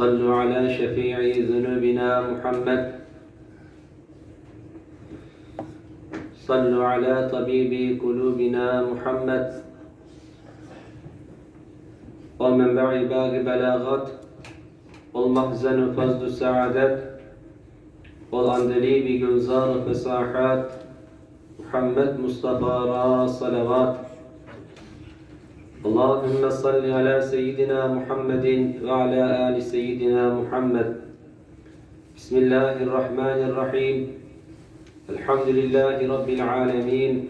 صلوا على شفيع ذنوبنا محمد. صلوا على طبيب قلوبنا محمد. والمنبع باغ بلاغت والمخزن فزد سعادت والأندليب جلزار فصاحات. محمد مصطفى را صلوات. اللهم صل على سيدنا محمد وعلى آل سيدنا محمد. بسم الله الرحمن الرحيم. الحمد لله رب العالمين.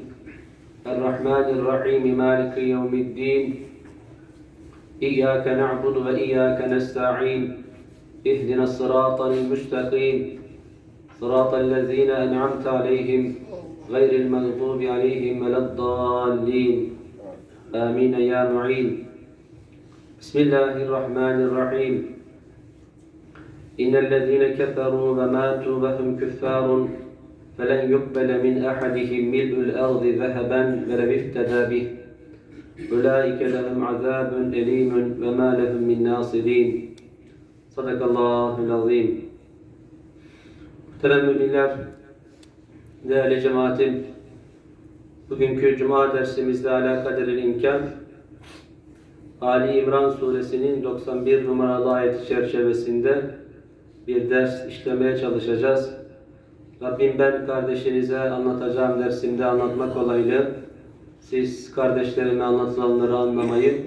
الرحمن الرحيم مالك يوم الدين. إياك نعبد وإياك نستعين. اهدنا الصراط المستقيم. صراط الذين أنعمت عليهم غير المغضوب عليهم ولا الضالين. آمين يا معين. بسم الله الرحمن الرحيم. إن الذين كفروا وماتوا وهم كفار فلن يقبل من أحدهم ملء الأرض ذهبا ولو افتدى به. أولئك لهم عذاب أليم وما لهم من ناصرين. صدق الله العظيم. Muhterem müminler, değerli cemaatim, bugünkü Cuma dersimizle alakalı imkan, Ali İmran suresinin 91 numaralı ayeti çerçevesinde bir ders işlemeye çalışacağız. Rabbim ben kardeşinize anlatacağım dersimde anlatmak kolaylığı, siz kardeşlerime anlatılanları anlamayı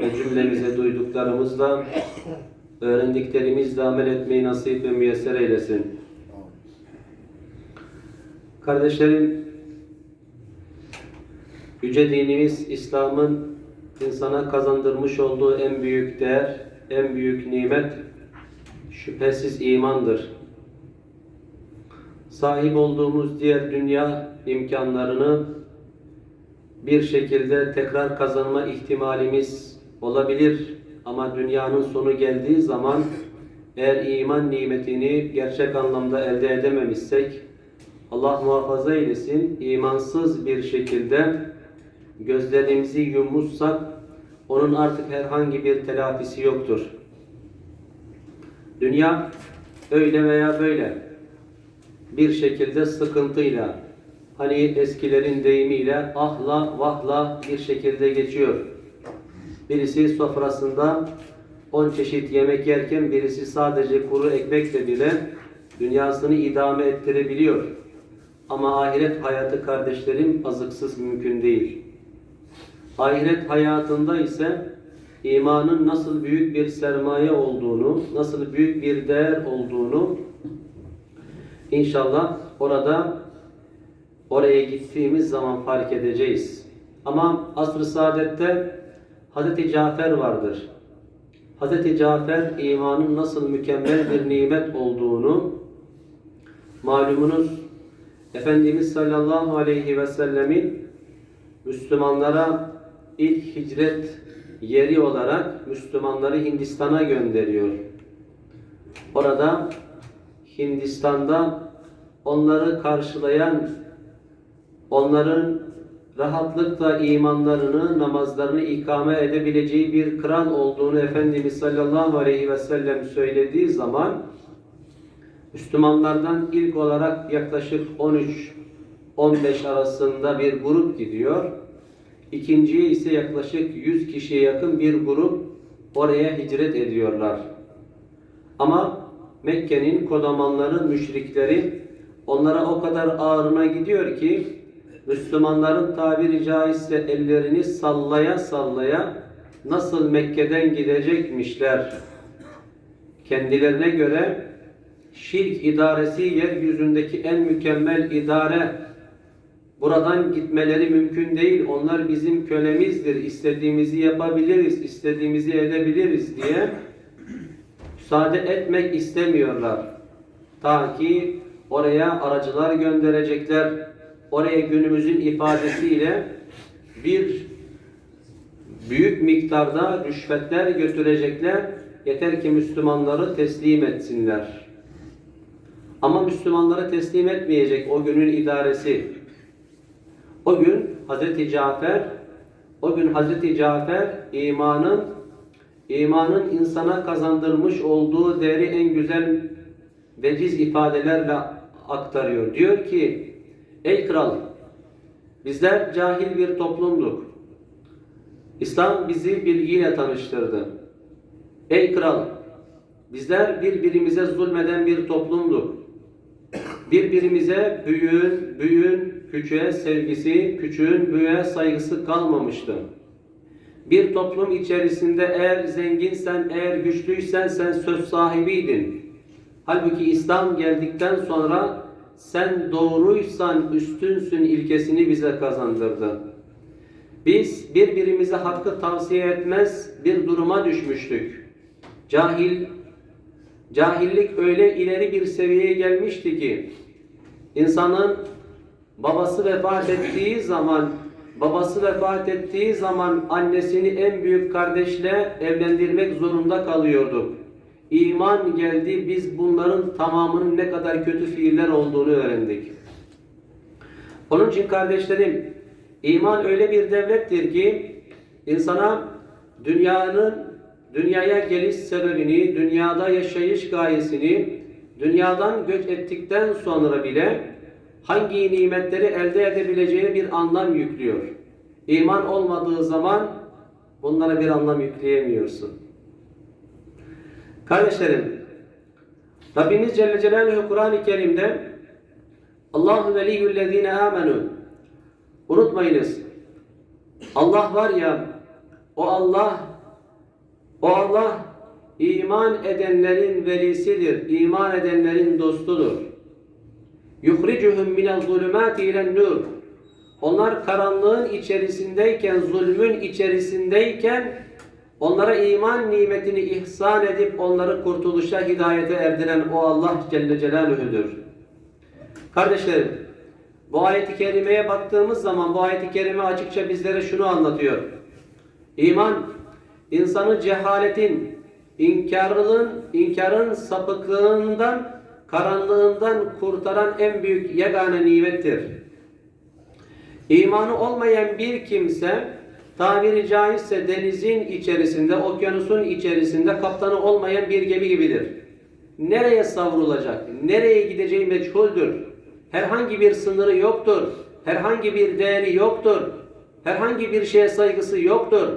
ve cümlemize duyduklarımızla, öğrendiklerimizle amel etmeyi nasip ve müyesser eylesin. Kardeşlerim, Yüce dinimiz İslam'ın insana kazandırmış olduğu en büyük değer, en büyük nimet şüphesiz imandır. Sahip olduğumuz diğer dünya imkanlarını bir şekilde tekrar kazanma ihtimalimiz olabilir. Ama dünyanın sonu geldiği zaman eğer iman nimetini gerçek anlamda elde edememişsek Allah muhafaza eylesin imansız bir şekilde gözlerimizi yummuşsak onun artık herhangi bir telafisi yoktur. Dünya öyle veya böyle bir şekilde sıkıntıyla hani eskilerin deyimiyle ahla vahla bir şekilde geçiyor. Birisi sofrasında on çeşit yemek yerken birisi sadece kuru ekmekle bile dünyasını idame ettirebiliyor. Ama ahiret hayatı kardeşlerim azıksız mümkün değil. Ahiret hayatında ise imanın nasıl büyük bir sermaye olduğunu, nasıl büyük bir değer olduğunu inşallah orada oraya gittiğimiz zaman fark edeceğiz. Ama asr-ı saadette Hz. Cafer vardır. Hz. Cafer imanın nasıl mükemmel bir nimet olduğunu malumunuz Efendimiz sallallahu aleyhi ve sellemin Müslümanlara ilk hicret yeri olarak Müslümanları Hindistan'a gönderiyor. Orada Hindistan'da onları karşılayan, onların rahatlıkla imanlarını, namazlarını ikame edebileceği bir kral olduğunu Efendimiz sallallahu aleyhi ve sellem söylediği zaman Müslümanlardan ilk olarak yaklaşık 13-15 arasında bir grup gidiyor. İkinciye ise yaklaşık 100 kişiye yakın bir grup oraya hicret ediyorlar. Ama Mekke'nin kodamanları, müşrikleri onlara o kadar ağrına gidiyor ki Müslümanların tabiri caizse ellerini sallaya sallaya nasıl Mekke'den gidecekmişler. Kendilerine göre şirk idaresi yeryüzündeki en mükemmel idare Buradan gitmeleri mümkün değil. Onlar bizim kölemizdir. İstediğimizi yapabiliriz, istediğimizi edebiliriz diye müsaade etmek istemiyorlar. Ta ki oraya aracılar gönderecekler. Oraya günümüzün ifadesiyle bir büyük miktarda rüşvetler götürecekler. Yeter ki Müslümanları teslim etsinler. Ama Müslümanları teslim etmeyecek o günün idaresi. O gün Hazreti Cafer o gün Hazreti Cafer imanın imanın insana kazandırmış olduğu değeri en güzel veciz ifadelerle aktarıyor. Diyor ki ey kral bizler cahil bir toplumduk. İslam bizi bilgiyle tanıştırdı. Ey kral bizler birbirimize zulmeden bir toplumduk. Birbirimize büyüğün, büyüğün küçüğe sevgisi, küçüğün büyüğe saygısı kalmamıştı. Bir toplum içerisinde eğer zenginsen, eğer güçlüysen sen söz sahibiydin. Halbuki İslam geldikten sonra sen doğruysan üstünsün ilkesini bize kazandırdı. Biz birbirimize hakkı tavsiye etmez bir duruma düşmüştük. Cahil, cahillik öyle ileri bir seviyeye gelmişti ki insanın babası vefat ettiği zaman babası vefat ettiği zaman annesini en büyük kardeşle evlendirmek zorunda kalıyorduk. İman geldi biz bunların tamamının ne kadar kötü fiiller olduğunu öğrendik. Onun için kardeşlerim iman öyle bir devlettir ki insana dünyanın dünyaya geliş sebebini, dünyada yaşayış gayesini, dünyadan göç ettikten sonra bile hangi nimetleri elde edebileceğine bir anlam yüklüyor. İman olmadığı zaman bunlara bir anlam yükleyemiyorsun. Kardeşlerim, Rabbimiz Celle Celaluhu Kur'an-ı Kerim'de Allahu veliyyüllezine amenu Unutmayınız. Allah var ya o Allah o Allah iman edenlerin velisidir. iman edenlerin dostudur. Yuhricuhum minel zulümati ilen nur. Onlar karanlığın içerisindeyken, zulmün içerisindeyken onlara iman nimetini ihsan edip onları kurtuluşa, hidayete erdiren o Allah Celle Celaluhu'dur. Kardeşlerim, bu ayet-i kerimeye baktığımız zaman bu ayet-i kerime açıkça bizlere şunu anlatıyor. İman, insanı cehaletin, inkarlığın, inkarın sapıklığından, karanlığından kurtaran en büyük yegane nimettir. İmanı olmayan bir kimse tabiri caizse denizin içerisinde, okyanusun içerisinde kaptanı olmayan bir gemi gibidir. Nereye savrulacak, nereye gideceği meçhuldür. Herhangi bir sınırı yoktur. Herhangi bir değeri yoktur. Herhangi bir şeye saygısı yoktur.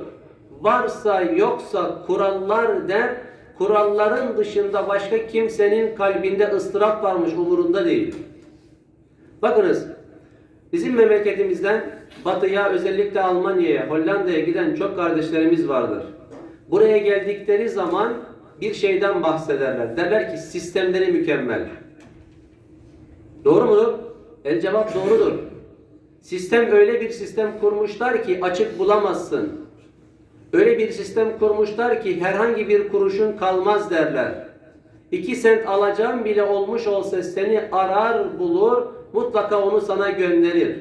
Varsa yoksa kurallar der, kuralların dışında başka kimsenin kalbinde ıstırap varmış umurunda değil. Bakınız, bizim memleketimizden batıya özellikle Almanya'ya, Hollanda'ya giden çok kardeşlerimiz vardır. Buraya geldikleri zaman bir şeyden bahsederler. Derler ki sistemleri mükemmel. Doğru mudur? El cevap doğrudur. Sistem öyle bir sistem kurmuşlar ki açık bulamazsın. Öyle bir sistem kurmuşlar ki herhangi bir kuruşun kalmaz derler. İki sent alacağım bile olmuş olsa seni arar bulur, mutlaka onu sana gönderir.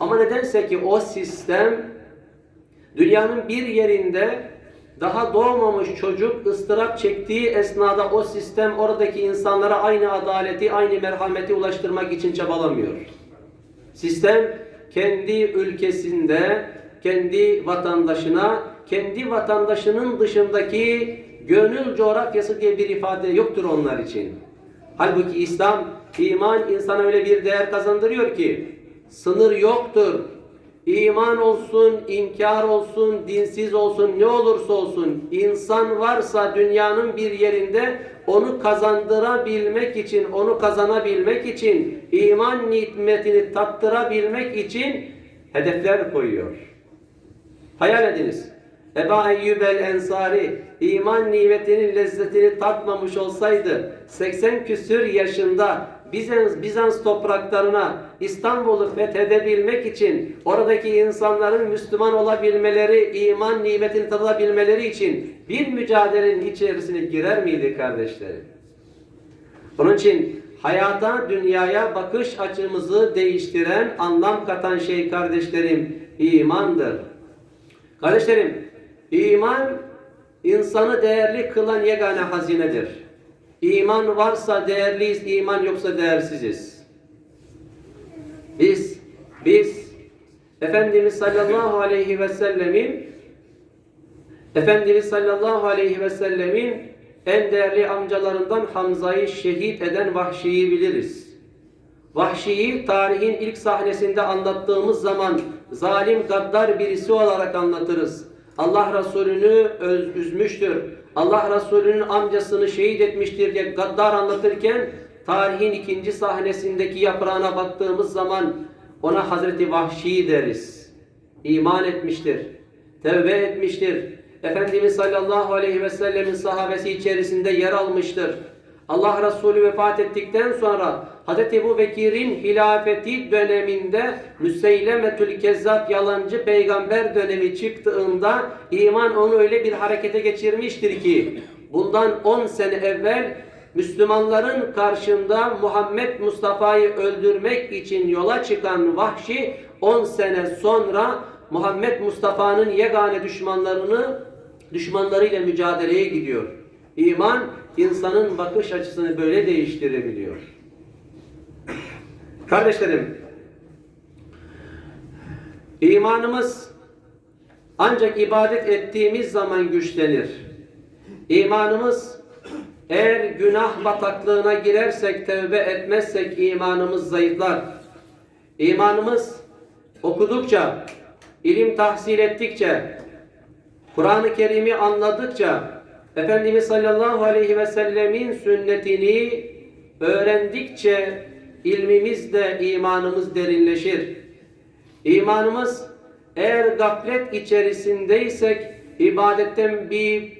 Ama nedense ki o sistem dünyanın bir yerinde daha doğmamış çocuk ıstırap çektiği esnada o sistem oradaki insanlara aynı adaleti, aynı merhameti ulaştırmak için çabalamıyor. Sistem kendi ülkesinde, kendi vatandaşına, kendi vatandaşının dışındaki gönül coğrafyası diye bir ifade yoktur onlar için. Halbuki İslam, iman insana öyle bir değer kazandırıyor ki sınır yoktur. İman olsun, inkar olsun, dinsiz olsun, ne olursa olsun insan varsa dünyanın bir yerinde onu kazandırabilmek için, onu kazanabilmek için, iman nimetini tattırabilmek için hedefler koyuyor. Hayal ediniz. Eba Eyyub el Ensari iman nimetinin lezzetini tatmamış olsaydı 80 küsür yaşında Bizans, Bizans topraklarına İstanbul'u fethedebilmek için oradaki insanların Müslüman olabilmeleri, iman nimetini tadabilmeleri için bir mücadelenin içerisine girer miydi kardeşlerim? Onun için hayata, dünyaya bakış açımızı değiştiren, anlam katan şey kardeşlerim imandır. Kardeşlerim, iman insanı değerli kılan yegane hazinedir. İman varsa değerliyiz, iman yoksa değersiziz. Biz, biz Efendimiz sallallahu aleyhi ve sellemin Efendimiz sallallahu aleyhi ve sellemin en değerli amcalarından Hamza'yı şehit eden Vahşi'yi biliriz. Vahşi'yi tarihin ilk sahnesinde anlattığımız zaman zalim gaddar birisi olarak anlatırız. Allah Resulü'nü üzmüştür. Allah Resulü'nün amcasını şehit etmiştir diye gaddar anlatırken tarihin ikinci sahnesindeki yaprağına baktığımız zaman ona Hazreti Vahşi deriz. İman etmiştir. Tevbe etmiştir. Efendimiz sallallahu aleyhi ve sellemin sahabesi içerisinde yer almıştır. Allah Resulü vefat ettikten sonra Hz. Ebu Bekir'in hilafeti döneminde Müseylemetül Kezzab yalancı peygamber dönemi çıktığında iman onu öyle bir harekete geçirmiştir ki bundan 10 sene evvel Müslümanların karşında Muhammed Mustafa'yı öldürmek için yola çıkan Vahşi 10 sene sonra Muhammed Mustafa'nın yegane düşmanlarını düşmanlarıyla mücadeleye gidiyor. İman insanın bakış açısını böyle değiştirebiliyor. Kardeşlerim, imanımız ancak ibadet ettiğimiz zaman güçlenir. İmanımız eğer günah bataklığına girersek, tevbe etmezsek imanımız zayıflar. İmanımız okudukça, ilim tahsil ettikçe, Kur'an-ı Kerim'i anladıkça, Efendimiz sallallahu aleyhi ve sellemin sünnetini öğrendikçe ilmimiz de imanımız derinleşir. İmanımız eğer gaflet içerisindeysek, ibadetten bir,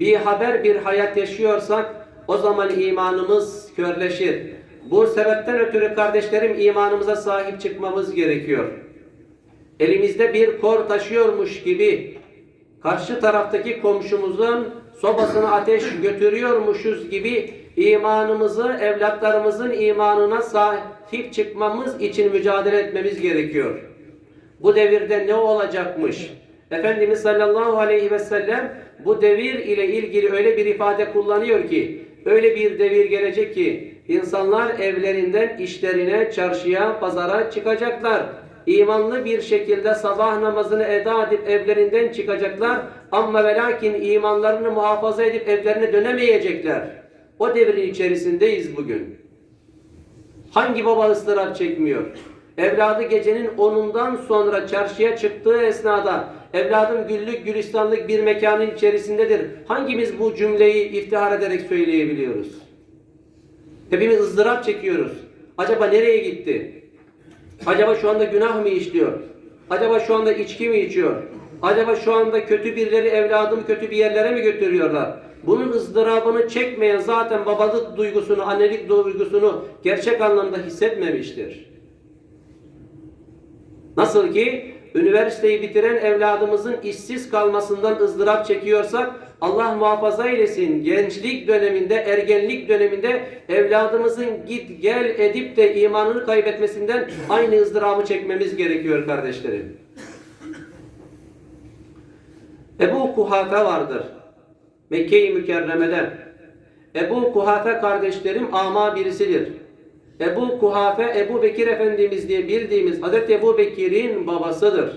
bir haber bir hayat yaşıyorsak o zaman imanımız körleşir. Bu sebepten ötürü kardeşlerim imanımıza sahip çıkmamız gerekiyor. Elimizde bir kor taşıyormuş gibi karşı taraftaki komşumuzun sobasına ateş götürüyormuşuz gibi imanımızı, evlatlarımızın imanına sahip çıkmamız için mücadele etmemiz gerekiyor. Bu devirde ne olacakmış? Efendimiz sallallahu aleyhi ve sellem bu devir ile ilgili öyle bir ifade kullanıyor ki, öyle bir devir gelecek ki insanlar evlerinden işlerine, çarşıya, pazara çıkacaklar imanlı bir şekilde sabah namazını eda edip evlerinden çıkacaklar ama ve lakin imanlarını muhafaza edip evlerine dönemeyecekler. O devrin içerisindeyiz bugün. Hangi baba ıstırap çekmiyor? Evladı gecenin onundan sonra çarşıya çıktığı esnada evladım güllük gülistanlık bir mekanın içerisindedir. Hangimiz bu cümleyi iftihar ederek söyleyebiliyoruz? Hepimiz ızdırap çekiyoruz. Acaba nereye gitti? Acaba şu anda günah mı işliyor? Acaba şu anda içki mi içiyor? Acaba şu anda kötü birileri evladım kötü bir yerlere mi götürüyorlar? Bunun ızdırabını çekmeyen zaten babalık duygusunu, annelik duygusunu gerçek anlamda hissetmemiştir. Nasıl ki üniversiteyi bitiren evladımızın işsiz kalmasından ızdırap çekiyorsak Allah muhafaza eylesin gençlik döneminde, ergenlik döneminde evladımızın git gel edip de imanını kaybetmesinden aynı ızdırabı çekmemiz gerekiyor kardeşlerim. Ebu Kuhafe vardır. Mekke-i Mükerreme'de. Ebu Kuhafe kardeşlerim ama birisidir. Ebu Kuhafe, Ebu Bekir Efendimiz diye bildiğimiz Hazreti Ebu Bekir'in babasıdır.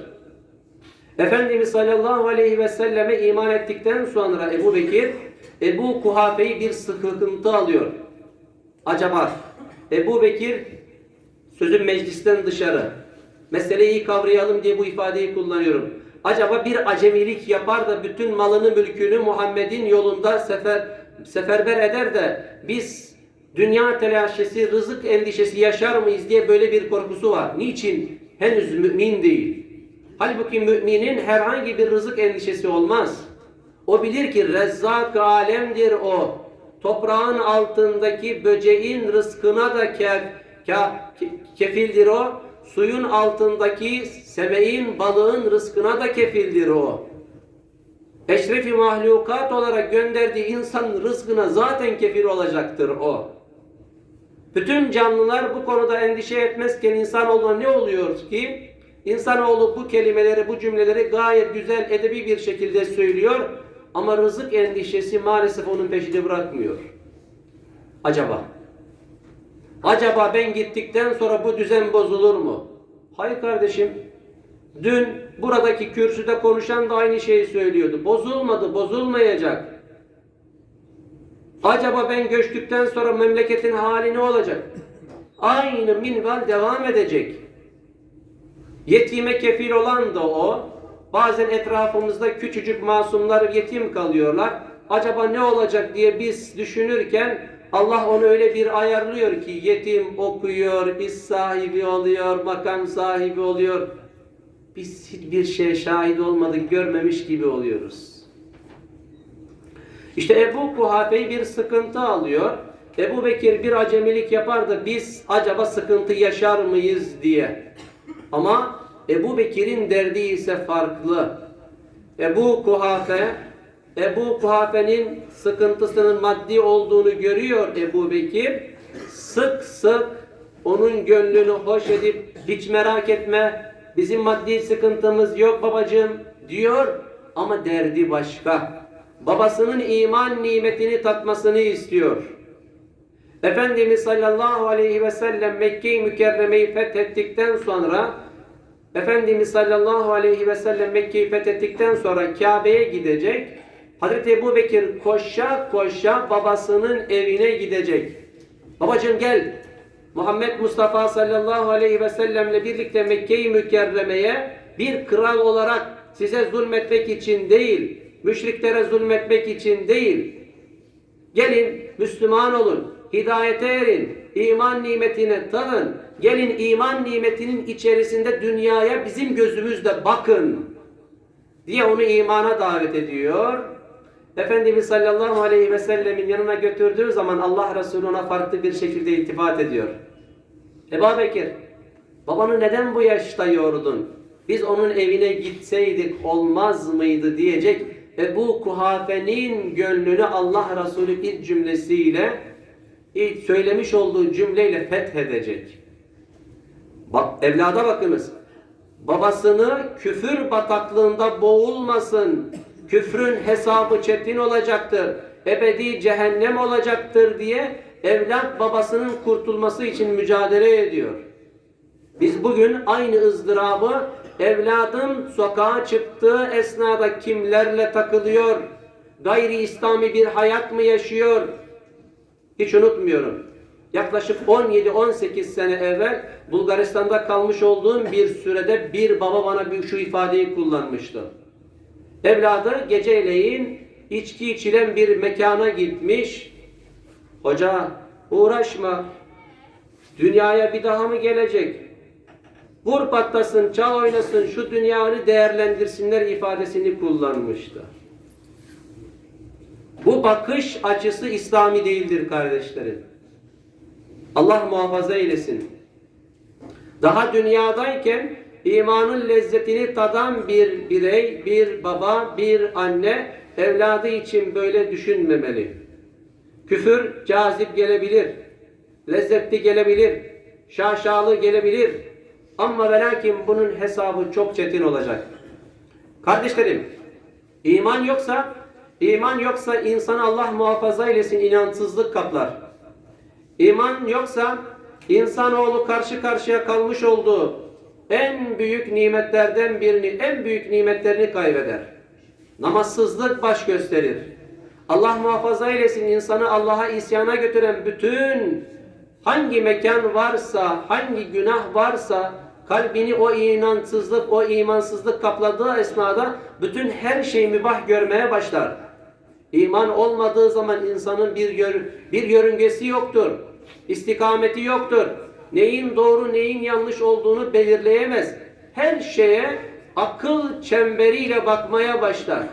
Efendimiz sallallahu aleyhi ve selleme iman ettikten sonra Ebu Bekir, Ebu Kuhafe'yi bir sıkıntı alıyor. Acaba Ebu Bekir sözün meclisten dışarı. Meseleyi kavrayalım diye bu ifadeyi kullanıyorum. Acaba bir acemilik yapar da bütün malını mülkünü Muhammed'in yolunda sefer seferber eder de biz dünya telaşesi, rızık endişesi yaşar mıyız diye böyle bir korkusu var. Niçin? Henüz mümin değil. Halbuki müminin herhangi bir rızık endişesi olmaz. O bilir ki rezzak alemdir o. toprağın altındaki böceğin rızkına da kef, ke- kefildir o. Suyun altındaki semeğin, balığın rızkına da kefildir o. Eşrefi mahlukat olarak gönderdiği insan rızkına zaten kefil olacaktır o. Bütün canlılar bu konuda endişe etmezken insanoğluna ne oluyor ki? İnsanoğlu bu kelimeleri, bu cümleleri gayet güzel, edebi bir şekilde söylüyor. Ama rızık endişesi maalesef onun peşini bırakmıyor. Acaba? Acaba ben gittikten sonra bu düzen bozulur mu? Hayır kardeşim. Dün buradaki kürsüde konuşan da aynı şeyi söylüyordu. Bozulmadı, bozulmayacak. Acaba ben göçtükten sonra memleketin hali ne olacak? Aynı minval devam edecek. Yetime kefil olan da o. Bazen etrafımızda küçücük masumlar yetim kalıyorlar. Acaba ne olacak diye biz düşünürken Allah onu öyle bir ayarlıyor ki yetim okuyor, iş sahibi oluyor, makam sahibi oluyor. Biz hiçbir şeye şahit olmadık, görmemiş gibi oluyoruz. İşte Ebu Kuhafe'yi bir sıkıntı alıyor. Ebu Bekir bir acemilik yapar da biz acaba sıkıntı yaşar mıyız diye. Ama Ebu Bekir'in derdi ise farklı. Ebu Kuhafe, Ebu Kuhafe'nin sıkıntısının maddi olduğunu görüyor Ebu Bekir. Sık sık onun gönlünü hoş edip hiç merak etme bizim maddi sıkıntımız yok babacığım diyor ama derdi başka. Babasının iman nimetini tatmasını istiyor. Efendimiz sallallahu aleyhi ve sellem Mekke-i Mükerreme'yi fethettikten sonra Efendimiz sallallahu aleyhi ve sellem Mekke'yi fethettikten sonra Kabe'ye gidecek. Hazreti Ebu Bekir koşa koşa babasının evine gidecek. Babacığım gel. Muhammed Mustafa sallallahu aleyhi ve sellemle birlikte Mekke-i Mükerreme'ye bir kral olarak size zulmetmek için değil, müşriklere zulmetmek için değil. Gelin Müslüman olun, hidayete erin, iman nimetine tadın. Gelin iman nimetinin içerisinde dünyaya bizim gözümüzle bakın diye onu imana davet ediyor. Efendimiz sallallahu aleyhi ve sellemin yanına götürdüğü zaman Allah Resulü ona farklı bir şekilde iltifat ediyor. Ebu Bekir, babanı neden bu yaşta yordun? Biz onun evine gitseydik olmaz mıydı diyecek. Ebu Kuhafe'nin gönlünü Allah Resulü ilk cümlesiyle, ilk söylemiş olduğu cümleyle fethedecek. Bak, evlada bakınız. Babasını küfür bataklığında boğulmasın, küfrün hesabı çetin olacaktır, ebedi cehennem olacaktır diye evlat babasının kurtulması için mücadele ediyor. Biz bugün aynı ızdırabı evladım sokağa çıktığı esnada kimlerle takılıyor, gayri İslami bir hayat mı yaşıyor? Hiç unutmuyorum. Yaklaşık 17-18 sene evvel Bulgaristan'da kalmış olduğum bir sürede bir baba bana şu ifadeyi kullanmıştı. Evladı geceleyin içki içilen bir mekana gitmiş. Hoca uğraşma. Dünyaya bir daha mı gelecek? Vur patlasın, çal oynasın, şu dünyanı değerlendirsinler ifadesini kullanmıştı. Bu bakış açısı İslami değildir kardeşlerim. Allah muhafaza eylesin. Daha dünyadayken imanın lezzetini tadan bir birey, bir baba, bir anne evladı için böyle düşünmemeli. Küfür cazip gelebilir, lezzetli gelebilir, şaşalı gelebilir. Ama ve lakin bunun hesabı çok çetin olacak. Kardeşlerim, iman yoksa, iman yoksa insanı Allah muhafaza eylesin inançsızlık kaplar. İman yoksa insanoğlu karşı karşıya kalmış olduğu en büyük nimetlerden birini, en büyük nimetlerini kaybeder. Namazsızlık baş gösterir. Allah muhafaza eylesin insanı Allah'a isyana götüren bütün hangi mekan varsa, hangi günah varsa kalbini o inansızlık, o imansızlık kapladığı esnada bütün her şeyi mübah görmeye başlar. İman olmadığı zaman insanın bir yör, bir yörüngesi yoktur. İstikameti yoktur. Neyin doğru, neyin yanlış olduğunu belirleyemez. Her şeye akıl çemberiyle bakmaya başlar.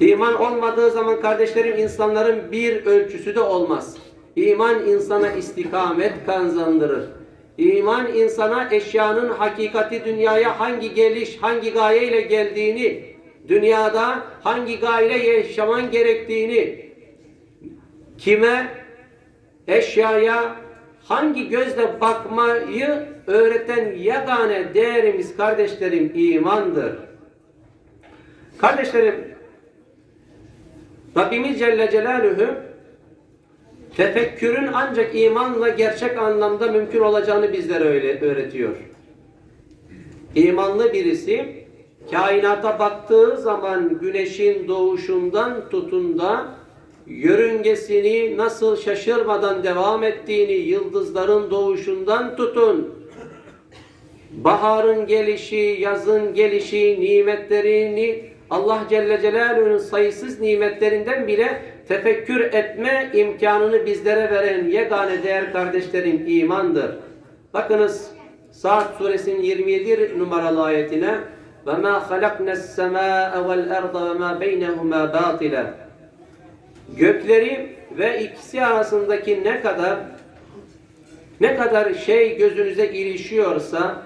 İman olmadığı zaman kardeşlerim insanların bir ölçüsü de olmaz. İman insana istikamet kazandırır. İman insana eşyanın hakikati dünyaya hangi geliş, hangi gaye ile geldiğini, dünyada hangi gaye ile yaşaman gerektiğini, kime, eşyaya hangi gözle bakmayı öğreten yegane değerimiz kardeşlerim imandır. Kardeşlerim, Rabbimiz Celle Celaluhu tefekkürün ancak imanla gerçek anlamda mümkün olacağını bizlere öyle öğretiyor. İmanlı birisi kainata baktığı zaman güneşin doğuşundan tutun da yörüngesini nasıl şaşırmadan devam ettiğini yıldızların doğuşundan tutun baharın gelişi, yazın gelişi, nimetlerini Allah Celle Celaluhu'nun sayısız nimetlerinden bile tefekkür etme imkanını bizlere veren yegane değer kardeşlerim imandır. Bakınız Saat suresinin 27 numaralı ayetine ve ma halaknas semaa vel arda ve ma beynehuma batila Gökleri ve ikisi arasındaki ne kadar ne kadar şey gözünüze ilişiyorsa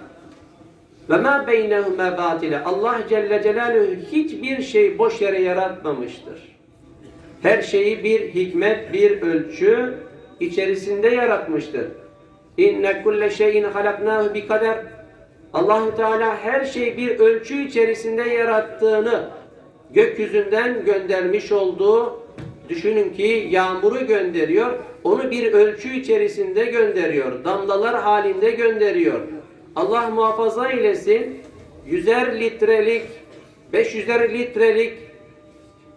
ve ma beynehuma batile Allah Celle Celaluhu hiçbir şey boş yere yaratmamıştır. Her şeyi bir hikmet, bir ölçü içerisinde yaratmıştır. İnne kulle şeyin halaknahu bi kader. Allahu Teala her şeyi bir ölçü içerisinde yarattığını gökyüzünden göndermiş olduğu düşünün ki yağmuru gönderiyor. Onu bir ölçü içerisinde gönderiyor. Damlalar halinde gönderiyor. Allah muhafaza eylesin. Yüzer litrelik, 500'er litrelik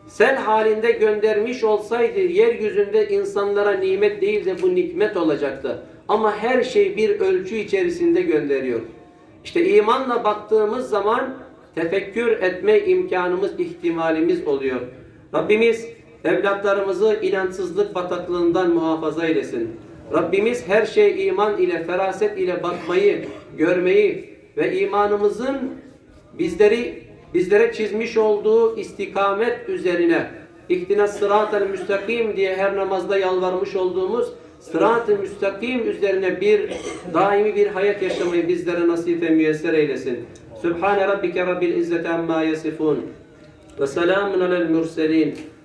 sel halinde göndermiş olsaydı yeryüzünde insanlara nimet değil de bu nikmet olacaktı. Ama her şey bir ölçü içerisinde gönderiyor. İşte imanla baktığımız zaman tefekkür etme imkanımız, ihtimalimiz oluyor. Rabbimiz evlatlarımızı inançsızlık bataklığından muhafaza eylesin. Rabbimiz her şey iman ile, feraset ile bakmayı, görmeyi ve imanımızın bizleri bizlere çizmiş olduğu istikamet üzerine İhtina sıratel müstakim diye her namazda yalvarmış olduğumuz sırat-ı müstakim üzerine bir daimi bir hayat yaşamayı bizlere nasip ve müyesser eylesin. Sübhane rabbike rabbil izzeti amma yasifun ve selamun alel murselin